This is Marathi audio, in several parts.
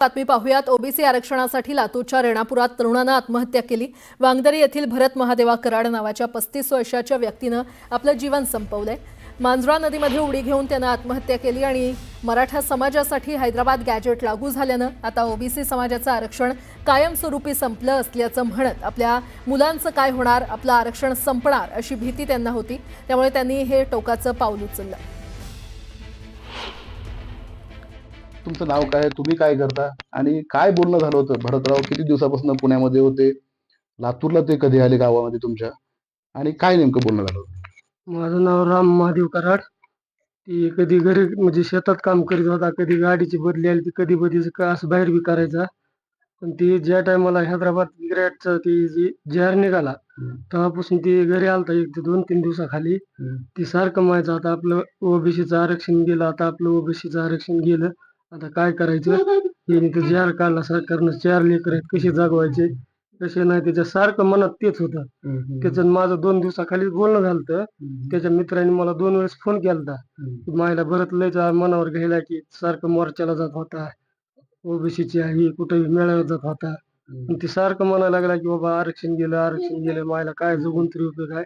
बातमी पाहुयात. ओबीसी आरक्षणासाठी लातूरच्या रेणापुरात तरुणानं आत्महत्या केली. वांगदरी येथील भरत महादेवा कराड नावाच्या पस्तीस वर्षाच्या व्यक्तीनं आपलं जीवन संपवलंय. मांजरा नदीमध्ये उडी घेऊन त्यानं आत्महत्या केली आणि मराठा समाजासाठी हैदराबाद गॅजेट लागू झाल्यानं आता ओबीसी समाजाचं आरक्षण कायमस्वरूपी संपलं असल्याचं म्हणत आपल्या मुलांचं काय होणार आपलं आरक्षण संपणार अशी भीती त्यांना होती. त्यामुळे त्यांनी हे टोकाचं पाऊल उचललं. तुमचं नाव काय तुम्ही काय करता? आणि काय बोलणं झालं होतं भरतराव? किती दिवसापासून पुण्यामध्ये होते? लातूरला ते कधी आले गावामध्ये तुमच्या? आणि काय नेमकं बोलणं झालं होतं? माझं नाव राम महादेव कराड. ती कधी घरी म्हणजे शेतात काम करीत होता. कधी गाडीची बदली आली ती कधी बदली असं बाहेर बी करायचा. पण ती ज्या टायमाला हैदराबाद ग्रॅटचा ती जी जहार निघाला तेव्हापासून ती घरी आलता एक ते दोन तीन दिवसाखाली. ती सारखं म्हणायचं आता आपलं ओबीसीचं आरक्षण गेलं आता आपलं ओबीसीचं आरक्षण गेलं. आता काय करायचं? ते जहार काढला सरकारनं चार लेकर आहेत कसे जागवायचे? कसे नाही त्याच्या सारखं मनात तेच होतं. त्याचं आणि माझं दोन दिवसाखाली बोलणं झालं त्याच्या मित्राने मला दोन वेळेस फोन केलता. की मायला भरत लयच मनावर घ्यायला की सारखं मोर्चाला जात होता. ओबीसीची आहे कुठेही मेळाव्यात जात होता. ते सारखं म्हणायला लागला की बाबा आरक्षण गेलं आरक्षण गेलं मायला काय जगून तरी उपयोग आहे?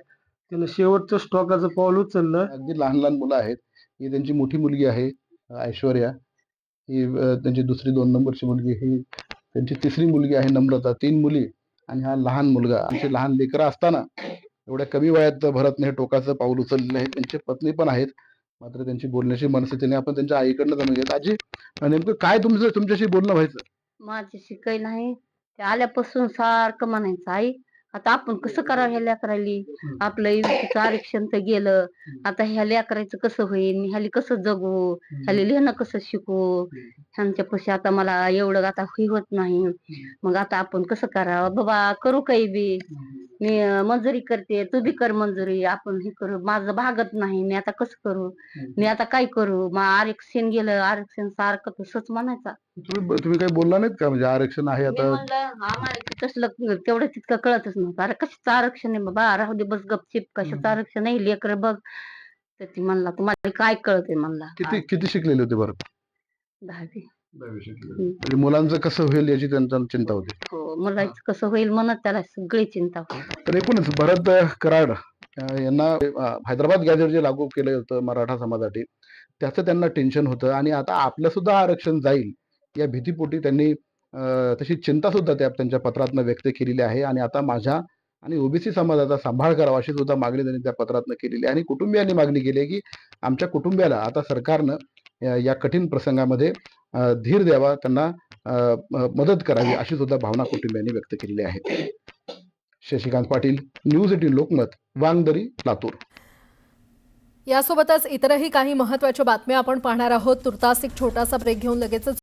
त्यानं शेवटचं स्टॉकाचं पाऊल उचललं. अगदी लहान लहान मुलं आहेत. ही त्यांची मोठी मुलगी आहे ऐश्वर्या. ही त्यांची दुसरी दोन नंबरची मुलगी ही त्यांची तिसरी मुलगी आहे नम्रता तीन मुली आणि हा लहान मुलगा. आमचे लहान लेकरं असताना एवढ्या कमी वयात भरतने हे टोकाचं पाऊल उचललेलं आहे. त्यांचे पत्नी पण आहेत. मात्र त्यांची बोलण्याची मनस्थितीने आपण त्यांच्या आईकडनं जाणून घेत आजी नेमकं काय तुमचं तुमच्याशी बोलणं व्हायचं? माझ्याशी काही नाही. ते आल्यापासून सारखं म्हणायचं आई आता आपण कसं करावं ह्या लेकराली आपलं आरक्षण तर गेलं. आता ह्या लेकराचं कसं होईल मी ह्याली कसं जगू? ह्याली लिहिणं कसं शिकू? ह्यांच्या पशी आता मला एवढं आता हे होत नाही. मग आता आपण कसं करावं? बाबा करू काही बी? मी मजुरी करते. तू बी कर मंजुरी. आपण हे करू. माझं भागत नाही. मी आता कसं करू? मी आता काय करू? मग आरक्षण गेलं. आरक्षण सारखं तसंच म्हणायचं. तुम्ही तुम्ही काही बोलला नाहीत का? म्हणजे आरक्षण आहे मी आता म्हणलं आम्हाला तसलं तेवढं तितकं कळतच नव्हतं अरे कशाचं आरक्षण आहे बाबा राहू दे बस गपचिप कशाचं आरक्षण आहे लेकर बघ तर ती म्हणला तुम्हाला काय कळतंय म्हणला किती किती शिकलेले होते बरं दहावी म्हणजे मुलांचं कसं होईल याची त्यांच्या चिंता होती हो मुलाचं कसं होईल म्हणत त्याला सगळी चिंता होती तर एकूणच भरत कराड अं, यांना अं, हैदराबाद गॅजेट जे लागू केलं होतं मराठा समाजासाठी त्याचं त्यांना टेन्शन होतं आणि आता आपलं सुद्धा आरक्षण जाईल या भीतीपोटी त्यांनी तशी चिंता सुद्धा त्या त्यांच्या पत्रातनं व्यक्त केलेली आहे आणि आता माझ्या आणि ओबीसी समाजाचा सांभाळ करावा अशी सुद्धा मागणी त्यांनी त्या पत्रातनं केलेली आहे. आणि कुटुंबियांनी मागणी केली आहे की आमच्या कुटुंबियाला आता सरकारनं या- कठीण प्रसंगामध्ये धीर द्यावा त्यांना अं, मदत करावी अशी सुद्धा भावना कुटुंबियांनी व्यक्त केलेली आहे. Shashikant Patil news eighteen Lokmat Wangdari Latur. यासोबतच इतरही काही महत्त्वाच्या बातम्या आपण पाहणार आहोत. तुर्तास एक छोटासा ब्रेक घेऊन लगेचच